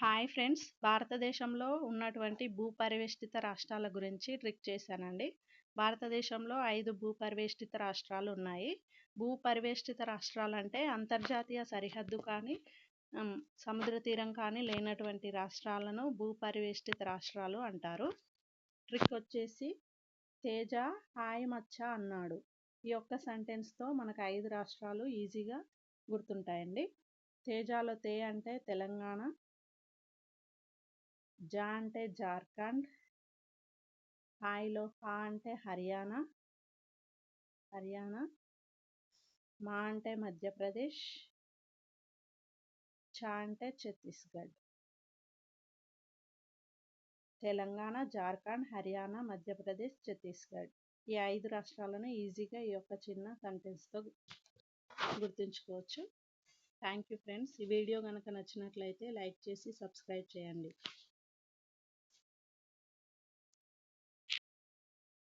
Hi friends. భారతదేశంలో ఉన్నటువంటి భూపరివేష్టిత రాష్ట్రాల గురించి ట్రిక్ చేశానండి. భారతదేశంలో ఐదు భూపరివేష్టిత రాష్ట్రాలు ఉన్నాయి. భూపరివేష్టిత రాష్ట్రాలు అంటే అంతర్జాతీయ సరిహద్దు కానీ సముద్ర తీరం కానీ లేనటువంటి రాష్ట్రాలను భూపరివేష్టిత రాష్ట్రాలు అంటారు. ట్రిక్ వచ్చేసి తేజ హాయ్ మచ్చ అన్నాడు. ఈ ఒక్క సెంటెన్స్తో మనకు ఐదు రాష్ట్రాలు ఈజీగా గుర్తుంటాయండి. తేజాలో తే అంటే తెలంగాణ జా అంటే జార్ఖండ్. హాయిలో హా అంటే హర్యానా. హర్యానా. మా అంటే మధ్యప్రదేశ్. చా అంటే ఛత్తీస్గఢ్. తెలంగాణ జార్ఖండ్ హర్యానా మధ్యప్రదేశ్ ఛత్తీస్గఢ్. ఈ ఐదు రాష్ట్రాలను ఈజీగా ఈ యొక్క చిన్న సెంటెన్స్తో గుర్తుంచుకోవచ్చు. Thank you friends. ఈ వీడియో కనుక నచ్చినట్లయితే లైక్ చేసి సబ్స్క్రైబ్ చేయండి.